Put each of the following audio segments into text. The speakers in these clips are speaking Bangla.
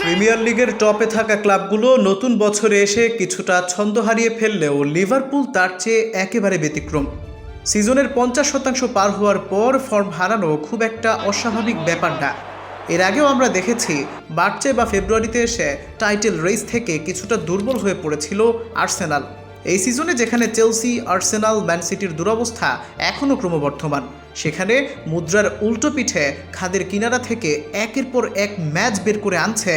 প্রিমিয়ার লিগের টপে থাকা ক্লাবগুলো নতুন বছরে এসে কিছুটা ছন্দ হারিয়ে ফেললেও লিভারপুল তার চেয়ে একেবারে ব্যতিক্রম। সিজনের পঞ্চাশ শতাংশ পার হওয়ার পর ফর্ম হারানো খুব একটা অস্বাভাবিক ব্যাপার না। এর আগেও আমরা দেখেছি, মার্চে বা ফেব্রুয়ারিতে এসে টাইটেল রেস থেকে কিছুটা দুর্বল হয়ে পড়েছিল আর্সেনাল। এই সিজনে যেখানে চেলসি, আর্সেনাল, ম্যান সিটির দুরবস্থা এখনও ক্রমবর্ধমান, সেখানে মুদ্রার উল্টো পিঠে খাদের কিনারা থেকে একের পর এক ম্যাচ বের করে আনছে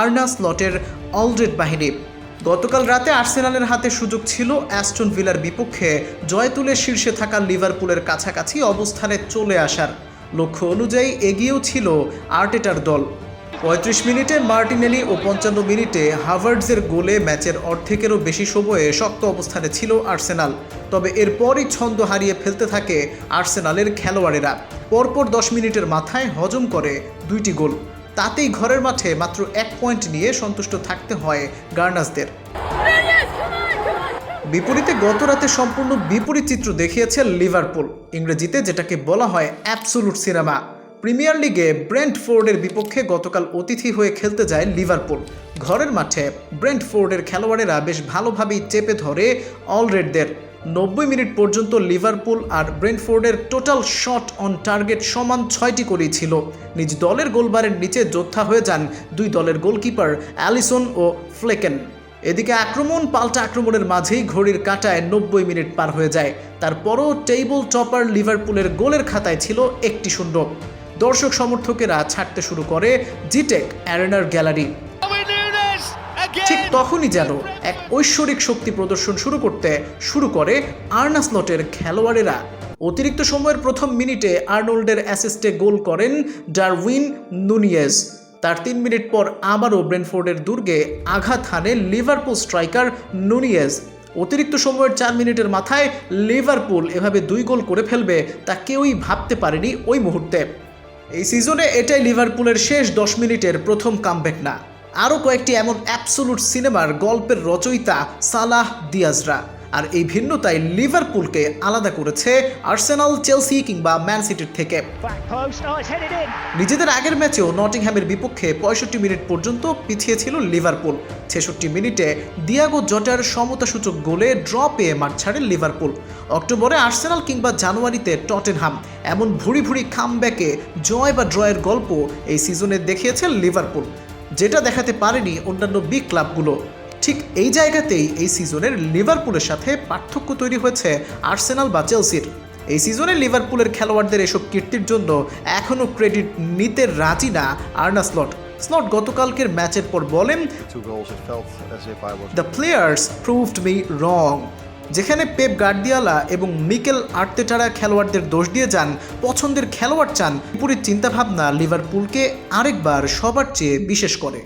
আর্নাস লটের অলরেড বাহিনী। গতকাল রাতে আর্সেনালের হাতে সুযোগ ছিল অ্যাস্টন ভিলার বিপক্ষে জয় তুলে শীর্ষে থাকা লিভারপুলের কাছাকাছি অবস্থানে চলে আসার। লক্ষ্য অনুযায়ী এগিয়েও ছিল আর্টেটার দল। পঁয়ত্রিশ মিনিটে মার্টিনেলি ও পঞ্চান্ন মিনিটে হাভার্ডসের গোলে ম্যাচের অর্ধেকেরও বেশি সময়ে শক্ত অবস্থানে ছিল আর্সেনাল। তবে এরপরই ছন্দ হারিয়ে ফেলতে থাকে আর্সেনালের খেলোয়াড়েরা। পরপর দশ মিনিটের মাথায় হজম করে দুইটি গোল। তাতেই ঘরের মাঠে মাত্র এক পয়েন্ট নিয়ে সন্তুষ্ট থাকতে হয় গার্নাসদের বিপরীতে গত রাতে সম্পূর্ণ বিপরীত চিত্র দেখিয়েছে লিভারপুল। ইংরেজিতে যেটাকে বলা হয় অ্যাবসোলুট সিনেমা। প্রিমিয়ার লিগে ব্রেন্টফোর্ডের বিপক্ষে গতকাল অতিথি হয়ে খেলতে যায় লিভারপুল। ঘরের মাঠে ব্রেন্টফোর্ডের খেলোয়াড়েরা বেশ ভালোভাবেই চেপে ধরে অলরেডদের। নব্বই মিনিট পর্যন্ত লিভারপুল আর ব্রেন্টফোর্ডের টোটাল শট অন টার্গেট সমান ছয়টি করেই ছিল। নিজ দলের গোলবারের নিচে যোদ্ধা হয়ে যান দুই দলের গোলকিপার অ্যালিসন ও ফ্লেকেন। এদিকে আক্রমণ পাল্টা আক্রমণের মাঝেই ঘড়ির কাঁটায় নব্বই মিনিট পার হয়ে যায়। তারপরও টেবল টপার লিভারপুলের গোলের খাতায় ছিল একটি শূন্য। দর্শক সমর্থকেরা ছাড়তে শুরু করে জিটেক অ্যারেনার গ্যালারি। ঠিক তখনই যেন এক ঐশ্বরিক শক্তি প্রদর্শন শুরু করতে শুরু করে আর্নাসলটের খেলোয়াড়েরা। অতিরিক্ত সময়ের প্রথম মিনিটে আর্নোল্ডের অ্যাসিস্টে গোল করেন ডারউইন নুনিয়েজ। তার তিন মিনিট পর আবারও ব্রেনফোর্ডের দুর্গে আঘাত হানে লিভারপুল স্ট্রাইকার নুনিয়েজ। অতিরিক্ত সময়ের চার মিনিটের মাথায় লিভারপুল এভাবে দুই গোল করে ফেলবে তা কেউই ভাবতে পারেনি ওই মুহূর্তে। এই সিজনে এটাই লিভারপুলের শেষ দশ মিনিটের প্রথম কামব্যাক না। আরও কয়েকটি এমন অ্যাবসোলুট সিনেমার গল্পের রচয়িতা সালাহ দিয়াজরা। আর এই ভিন্নতাই লিভারপুলকে আলাদা করেছে আর্সেনাল চেলসি কিংবা ম্যান সিটির থেকে. নিজেদের আগের ম্যাচেও নটিংহ্যামের বিপক্ষে পঁয়ষট্টি মিনিট পর্যন্ত পিছিয়ে ছিল লিভারপুল। ছেষট্টি মিনিটে দিয়াগো জটার সমতাসূচক গোলে ড্র পেয়ে মাঠ ছাড়ে লিভারপুল। অক্টোবরে আর্সেনাল কিংবা জানুয়ারিতে টটেনহাম। এমন ভুড়ি ভুড়ি কামব্যাকে জয় বা ড্রয়ের গল্প এই সিজনে দেখিয়েছে লিভারপুল। যেটা দেখাতে পারেনি অন্যান্য বিগ ক্লাবগুলো। ঠিক এই জায়গাতেই এই সিজনের লিভারপুলের সাথে পার্থক্য তৈরি হয়েছে আর্সেনাল বা চেলসির। এই সিজনে লিভারপুলের খেলোয়াড়দের এসব কীর্তির জন্য এখনও ক্রেডিট নিতে রাজি না আর্না স্লট। স্লট গতকালকের ম্যাচের পর বলেন the players proved me wrong যেখানে পেপ গার্দিয়ালা এবং মিকেল আর্তেটারা খেলোয়াড়দের দোষ দিয়ে যান পছন্দের খেলোয়াড় চান বিপরীত চিন্তাভাবনা লিভারপুলকে আরেকবার সবার চেয়ে বিশেষ করে।